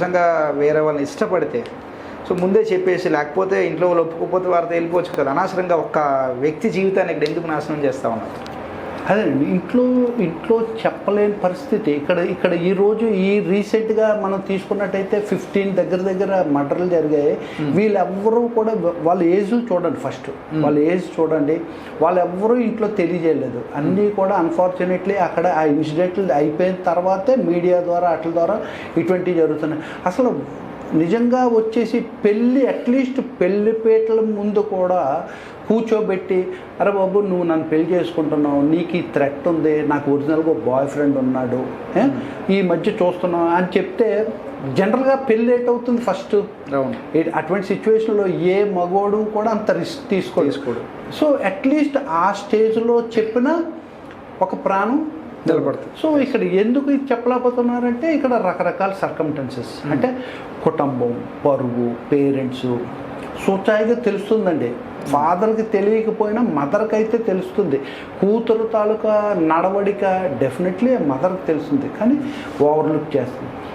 నిజంగా వేరే వాళ్ళని ఇష్టపడితే సో ముందే చెప్పేసి లేకపోతే ఇంట్లో వాళ్ళు ఒప్పుకోకపోతే వారితో వెళ్ళిపోవచ్చు కదా. అనవసరంగా ఒక్క వ్యక్తి జీవితాన్ని ఇక్కడ ఎందుకు నాశనం చేస్తా ఉన్నారు? అదేనండి ఇంట్లో ఇంట్లో చెప్పలేని పరిస్థితి. ఇక్కడ ఇక్కడ ఈ రోజు ఈ రీసెంట్గా మనం తీసుకున్నట్టయితే ఫిఫ్టీన్ దగ్గర దగ్గర మర్డర్లు జరిగాయి. వీళ్ళెవ్వరూ కూడా వాళ్ళ ఏజ్ చూడండి ఫస్ట్ వాళ్ళ ఏజ్ చూడండి. వాళ్ళెవ్వరూ ఇంట్లో తెలియజేయలేదు. అన్నీ కూడా అన్ఫార్చునేట్లీ అక్కడ ఆ ఇన్సిడెంట్లు అయిపోయిన తర్వాతే మీడియా ద్వారా అట్ల ద్వారా ఇటువంటివి జరుగుతున్నాయి. అసలు నిజంగా వచ్చేసి పెళ్ళి అట్లీస్ట్ పెళ్ళి పీటల ముందు కూడా కూర్చోబెట్టి అరే బాబు నువ్వు నన్ను పెళ్ళి చేసుకుంటున్నావు నీకు ఈ థ్రెట్ ఉంది నాకు ఒరిజినల్గా బాయ్ ఫ్రెండ్ ఉన్నాడు? ఈ మధ్య చూస్తున్నావు అని చెప్తే జనరల్గా పెళ్ళి ఏటవుతుంది ఫస్ట్ అవును ఏ- అటువంటి సిచ్యువేషన్లో ఏ మగోడు కూడా అంత రిస్క్ తీసుకోడు తీసుకోడు. సో అట్లీస్ట్ ఆ స్టేజ్లో చెప్పిన ఒక ప్రాణం నిలబడుతుంది సో ఇక్కడ ఎందుకు ఇది చెప్పలేకపోతున్నారంటే ఇక్కడ రకరకాల సర్కమ్టెన్సెస్ అంటే కుటుంబం పరువు పేరెంట్స్ సూచాయిగా తెలుస్తుందండి. ఫాదర్కి తెలియకపోయినా మదర్కి అయితే తెలుస్తుంది. కూతురు తాలూకా నడవడిక డెఫినెట్లీ మదర్కి తెలుస్తుంది. కానీ ఓవర్లుక్ చేస్తుంది.